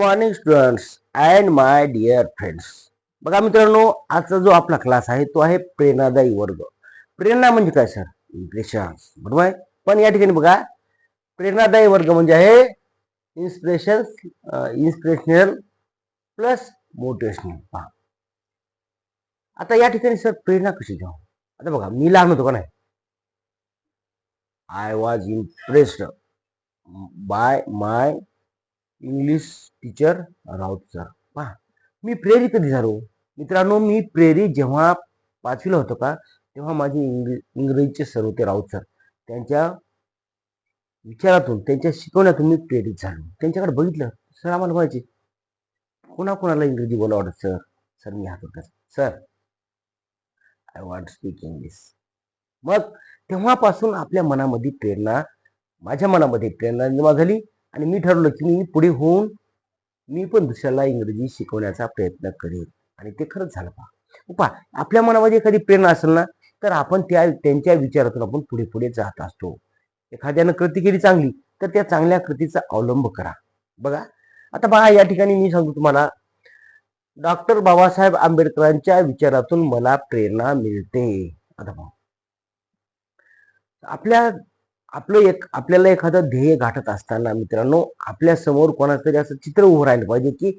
Morning students and my dear friends बघा मित्रांनो आजचा जो आपला क्लास आहे तो आहे प्रेरणादायी वर्ग. प्रेरणा म्हणजे काय सर इम्प्रेशन बरोबर आहे? पण या ठिकाणी बघा प्रेरणादायी वर्ग म्हणजे आहे इन्स्पिरेशन इन्स्पिरेशनल प्लस मोटिवेशनल पहा. आता या ठिकाणी सर प्रेरणा कशी घ्यावं? आता बघा मी लहान होतो का नाही? I was impressed by my English teacher Raut sir पहा मी प्रेरित कधी झालो? मित्रांनो मी प्रेरित जेव्हा पाचवीला होतो का तेव्हा माझे इंग्र इंग्रजीचे सर होते राऊत सर त्यांच्या विचारातून त्यांच्या शिकवण्यातून मी प्रेरित झालो. त्यांच्याकडे बघितलं सर आम्हाला व्हायचे कोणाकोणाला इंग्रजी बोला वाटत सर सर मी हात होता sir I want speak English मग तेव्हापासून आपल्या मनामध्ये प्रेरणा माझ्या मनामध्ये प्रेरणा निर्माण झाली. आणि मी ठरवलं की मी पुढे होऊन मी पण दुसऱ्याला इंग्रजी शिकवण्याचा प्रयत्न करेन. आणि ते खरंच झालं पहा. पहा आपल्या मनामध्ये एखादी प्रेरणा असेल ना तर आपण त्या त्यांच्या विचारातून आपण पुढे पुढे जात असतो. एखाद्यानं कृती केली चांगली तर त्या चांगल्या कृतीचा अवलंब करा. बघा आता बघा या ठिकाणी मी सांगतो तुम्हाला डॉक्टर बाबासाहेब आंबेडकरांच्या विचारातून मला प्रेरणा मिळते. आता आपल्या आपलं एक आपल्याला एखादं ध्येय गाठत असताना मित्रांनो आपल्यासमोर कोणाचं तरी असं चित्र उभं राहिलं पाहिजे की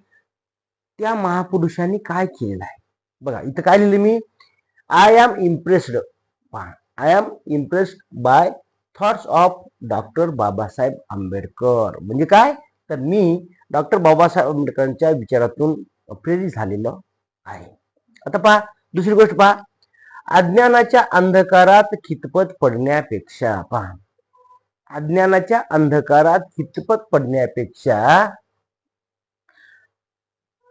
त्या महापुरुषांनी काय केलेलं आहे. बघा इथं काय लिहिलं मी? आय एम इम्प्रेस्ड पहा I am impressed by thoughts of doctor Babasaheb Ambedkar. म्हणजे काय? तर मी डॉक्टर बाबासाहेब आंबेडकरांच्या विचारातून प्रेरित झालेलो आहे. आता पहा दुसरी गोष्ट पहा. अज्ञानाच्या अंधकारात खितपत पडण्यापेक्षा पहा अज्ञानाच्या अंधकारात खितपत पडण्यापेक्षा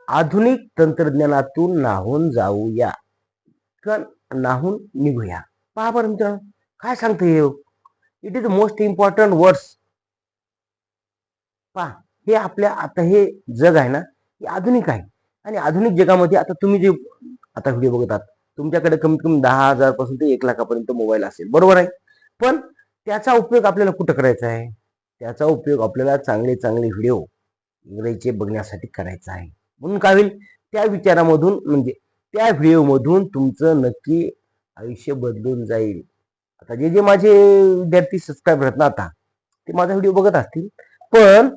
आधुनिक तंत्रज्ञानातून नाहून जाऊया. किंवा नाहून निघूया. पहा बरं मित्रांनो काय सांगतो हे? It is most important words पहा हे आपल्या आता हे जग आहे ना हे आधुनिक आहे. आणि आधुनिक जगामध्ये आता तुम्ही जे आता व्हिडिओ बघतात तुमच्याकडे कमीत कमी दहा हजारपासून ते एक लाखापर्यंत मोबाईल असेल. बरोबर आहे? पण त्याचा उपयोग आपल्याला कुठं करायचा आहे? त्याचा उपयोग आपल्याला चांगले चांगले व्हिडिओ इंग्रजीचे बघण्यासाठी करायचा आहे. म्हणून काय होईल? त्या विचारामधून म्हणजे त्या व्हिडिओमधून तुमचं नक्की आयुष्य बदलून जाईल. आता जे जे माझे विद्यार्थी सबस्क्राईब आहेत ना आता ते माझा व्हिडिओ बघत असतील. पण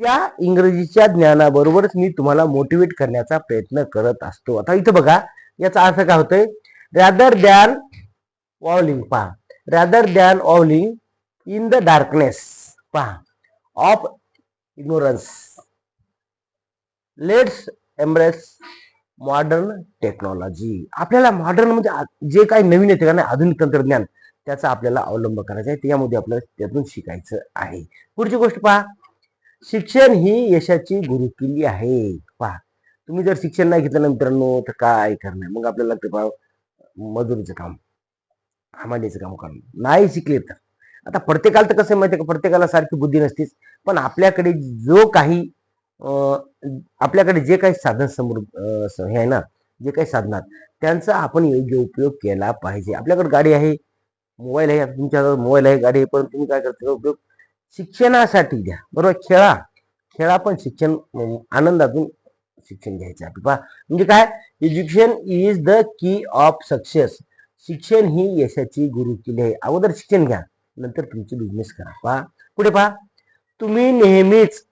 त्या इंग्रजीच्या ज्ञानाबरोबरच मी तुम्हाला मोटिवेट करण्याचा प्रयत्न करत असतो. आता इथं बघा याचा अर्थ काय होतोय? रॅदर दॅन वॉलिंग पहा. Rather than wallowing in the darkness पहा of ignorance let's embrace modern technology आपल्याला मॉडर्न म्हणजे जे काही नवीन येते का नाही आधुनिक तंत्रज्ञान त्याचा आपल्याला अवलंब करायचा आहे. त्यामध्ये आपल्याला त्यातून शिकायचं आहे. पुढची गोष्ट पहा. शिक्षण ही यशाची गुरुकिल्ली आहे. पहा. तुम्ही जर शिक्षण नाही घेतलं ना मित्रांनो तर काय करणार? मग आपल्याला ते पहा. मजुरीचं काम. हमालीचं काम करणं नाही शिकले तर. आता प्रत्येकाला तर कसं आहे माहिती का? प्रत्येकाला सारखी बुद्धी नसतीच. पण आपल्याकडे जो काही आपल्याकडे जे काही साधन समोर हे आहे ना जे काही साधनात त्यांचा आपण योग्य उपयोग केला पाहिजे. आपल्याकडे गाडी आहे मोबाईल आहे आता मोबाईल आहे गाडी आहे पण तुम्ही काय करता उपयोग शिक्षणासाठी द्या. बरोबर? खेळा. खेळा पण शिक्षण आनंदातून शिक्षण घ्यायचं आहे. पहा म्हणजे काय? Education is the key of success शिक्षण ही यशाची गुरुकिल्ली आहे. अगोदर शिक्षण घ्या नंतर तुमची बिझनेस करा. पहा. पुढे पहा. तुम्ही नेहमीच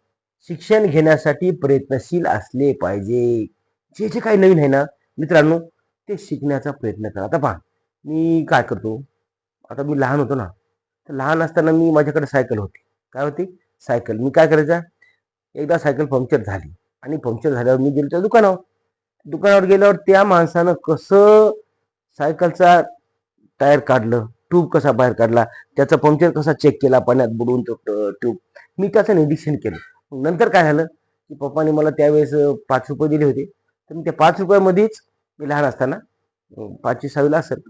शिक्षण घेण्यासाठी प्रयत्नशील असले पाहिजे. जे जे काही नवीन आहे ना मित्रांनो ते शिकण्याचा प्रयत्न करा. आता पहा. मी काय करतो? आता मी लहान होतो ना तर लहान असताना मी माझ्याकडे सायकल होती. काय होती? सायकल मी काय करायचा? एकदा सायकल पंक्चर झाली. आणि पंक्चर झाल्यावर मी गेलो त्या दुकानावर. दुकानावर गेल्यावर त्या माणसानं कसं सायकलचा टायर काढलं ट्यूब कसा बाहेर काढला त्याचा पंक्चर कसा चेक केला पाण्यात बुडवून तो ट्यूब. मी त्याचं निरीक्षण केलं. नंतर काय झालं की पप्पाने मला त्यावेळेस पाच रुपये दिले होते. तर मी त्या पाच रुपयामध्येच मी लहान असताना पाचशे पाचवी सहावीला असेल.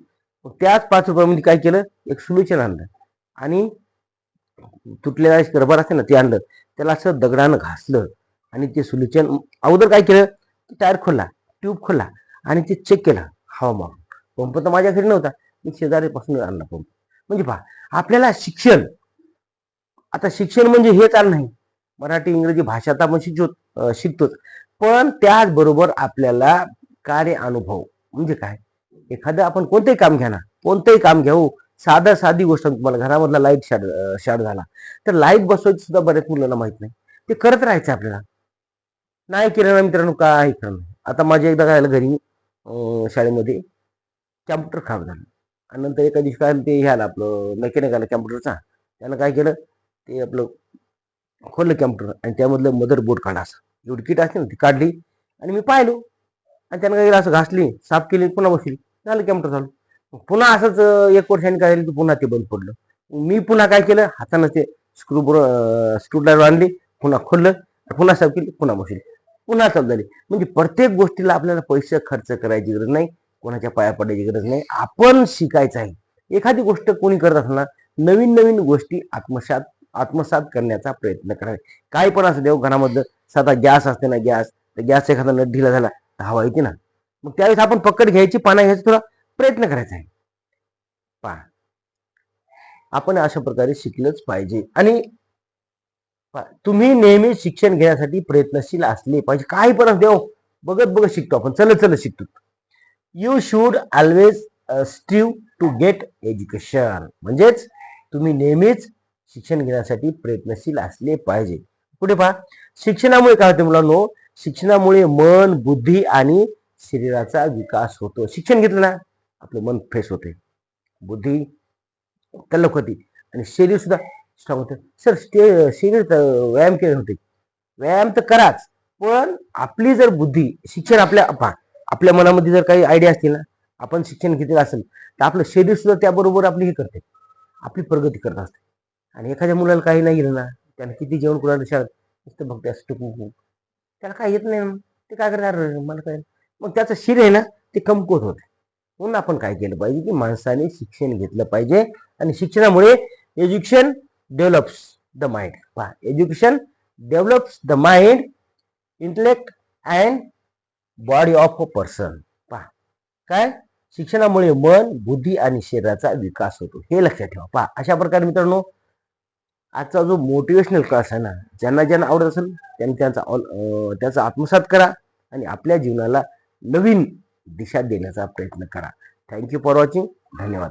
मग त्याच पाच रुपयामध्ये काय केलं? एक सोल्युशन आणलं. आणि तुटलेला रबर असते ना ते आणलं. त्याला असं दगडानं घासलं. आणि ते सोल्युशन अगोदर काय केलं? की टायर खोलला ट्यूब खोलला आणि ते चेक केलं हवामान. पंप तर माझ्या घरी नव्हता. मी शेजारीपासून आणला पंप. म्हणजे पहा आपल्याला शिक्षण आता शिक्षण म्हणजे हेच आलं नाही. मराठी इंग्रजी भाषा तर आपण शिकतो शिकतोच. पण त्याचबरोबर आपल्याला कार्य अनुभव म्हणजे काय? एखादं आपण कोणतंही काम घ्या ना कोणतंही काम घेऊ हो. साधा साधी गोष्ट तुम्हाला घरामधला लाइट शॉर्ट शॉर्ट झाला. तर लाइट बसवायची सुद्धा बऱ्याच मुलांना माहीत नाही. ते करत राहायचं आपल्याला. नाही केलं ना मित्रांनो काय खरं आता माझ्या एकदा काय घरी अं, शाळेमध्ये. कॅम्प्युटर खराब झालं. आणि नंतर एका दिवशी काय ते हे आलं आपलं मेकॅनिक आलं कॅम्प्युटरचा. त्यानं काय केलं ते आपलं खोललं कॅम्प्युटर आणि त्यामधलं मदर बोर्ड काढा असं. एवढी किट असते ना ती काढली आणि मी पाहिलो. आणि त्यानं काय केलं असं घासली साफ केली पुन्हा बसली. झालं कॅम्प्युटर चालू. पुन्हा असंच एक वर्षाने काय झालं की पुन्हा ते बंद पडलं. मी पुन्हा काय केलं हातानं ते स्क्रू स्क्रूड्रायव्हर आणली पुन्हा खोललं पुन्हा साफ केली पुन्हा बसली. पुन्हा चालू झाली. म्हणजे प्रत्येक गोष्टीला आपल्याला पैसे खर्च करायची गरज नाही. कोणाच्या पाया पडायची गरज नाही. आपण शिकायचं आहे एखादी गोष्ट कोणी करत असताना नवीन नवीन गोष्टी आत्मसात आत्मसात करण्याचा प्रयत्न करावे. काय पण असं देव हो, घरामधलं साधा गॅस असते ना गॅस तर गॅस एखादा नट ढिला झाला तर हवा येते ना. मग त्यावेळेस आपण पकड घ्यायची पाना घ्यायचा थोडा प्रयत्न करायचा आहे. पहा. आपण अशा प्रकारे शिकलंच पाहिजे. आणि पहा, तुम्ही नेहमी शिक्षण घेण्यासाठी प्रयत्नशील असले पाहिजे. काही पण असं देव हो, बघत बघत शिकतो आपण. चलत चलत शिकतो. You should always strive to get education म्हणजेच तुम्ही नेहमीच शिक्षण घेण्यासाठी प्रयत्नशील असले पाहिजे. पुढे पहा. शिक्षणामुळे काय होते मुलांनो? शिक्षणामुळे मन बुद्धी आणि शरीराचा विकास होतो. शिक्षण घेतलं ना आपलं मन फ्रेश होते. बुद्धी तल्लक होती. आणि शरीर सुद्धा स्ट्रॉंग होते. सर शरीर तर व्यायाम केले होते व्यायाम तर कराच पण आपली जर बुद्धी शिक्षण आपल्या पहा आपल्या मनामध्ये जर काही आयडिया असतील ना आपण शिक्षण घेतलेलं असेल तर आपलं शरीर सुद्धा त्याबरोबर आपली हे करते. आपली प्रगती करत असते. आणि एखाद्या मुलाला काही नाही गेलं ना त्यानं किती जेवण कुणाला शाळेत नुसतं बघते असं टुकू त्याला काय येत नाही ते काय करणार? मला काय? मग त्याचं शरीर आहे ना ते कमकुवत होते. म्हणून आपण काय केलं पाहिजे की माणसाने शिक्षण घेतलं पाहिजे आणि शिक्षणामुळे एज्युकेशन डेव्हलप्स द माइंड पहा education develops the mind intellect and body of a person पहा. काय? शिक्षणामुळे मन बुद्धी आणि शरीराचा विकास होतो. हे लक्षात ठेवा. पहा. अशा प्रकारे मित्रांनो आजचा जो मोटिवेशनल क्लास आहे ना ज्यांना ज्यांना आवडत असेल त्यांनी त्यांचा ऑल- त्याचा आत्मसात करा आणि आपल्या जीवनाला नवीन दिशा देण्याचा प्रयत्न करा. थँक्यू फॉर वॉचिंग धन्यवाद.